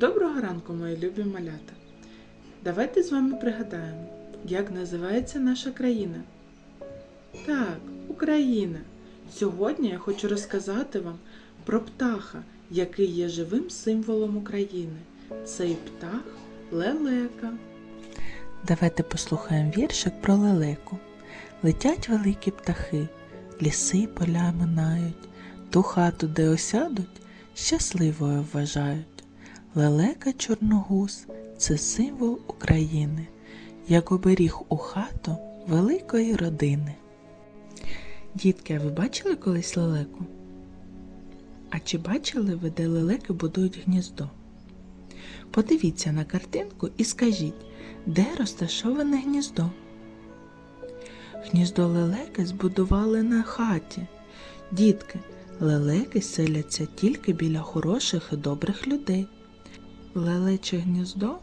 Доброго ранку, мої любі малята. Давайте з вами пригадаємо, як називається наша країна. Так, Україна. Сьогодні я хочу розказати вам про птаха, який є живим символом України. Цей птах лелека. Давайте послухаємо віршик про лелеку. Летять великі птахи, ліси поля минають, ту хату, де осядуть, щасливою вважають. Лелека чорногуз це символ України, як оберіг у хату великої родини. Дітки, а ви бачили колись лелеку? А чи бачили ви, де лелеки будують гніздо? Подивіться на картинку і скажіть, де розташоване гніздо? Гніздо лелеки збудували на хаті. Дітки, лелеки селяться тільки біля хороших і добрих людей. Лелече гніздо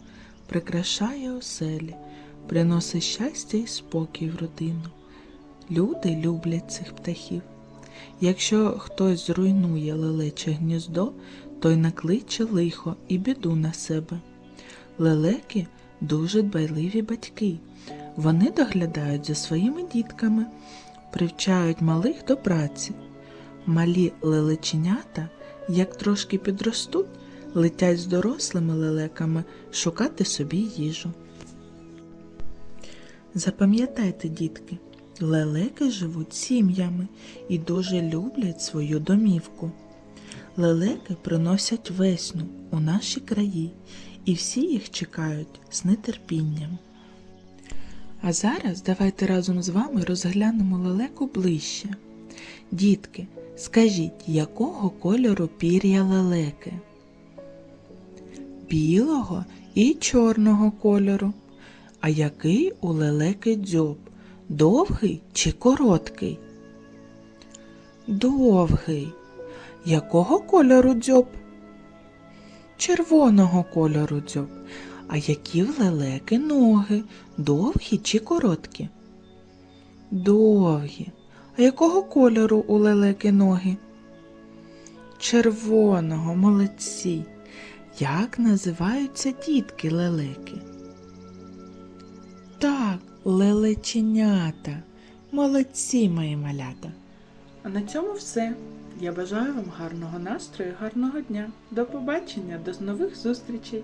прикрашає оселі, приносить щастя і спокій в родину. Люди люблять цих птахів. Якщо хтось зруйнує лелече гніздо, той накличе лихо і біду на себе. Лелеки дуже дбайливі батьки. Вони доглядають за своїми дітками, привчають малих до праці. Малі лелеченята, як трошки підростуть, летять з дорослими лелеками шукати собі їжу. Запам'ятайте, дітки, лелеки живуть сім'ями і дуже люблять свою домівку. Лелеки приносять весну у наші краї, і всі їх чекають з нетерпінням. А зараз давайте разом з вами розглянемо лелеку ближче. Дітки, скажіть, якого кольору пір'я лелеки? Білого і чорного кольору. А який у лелеки дзьоб? Довгий чи короткий? Довгий. Якого кольору дзьоб? Червоного кольору дзьоб. А які в лелеки ноги? Довгі чи короткі? Довгі. А якого кольору у лелеки ноги? Червоного, молодці. Як називаються дітки лелеки? Так, лелеченята. Молодці, мої малята. А на цьому все. Я бажаю вам гарного настрою, гарного дня. До побачення, до нових зустрічей!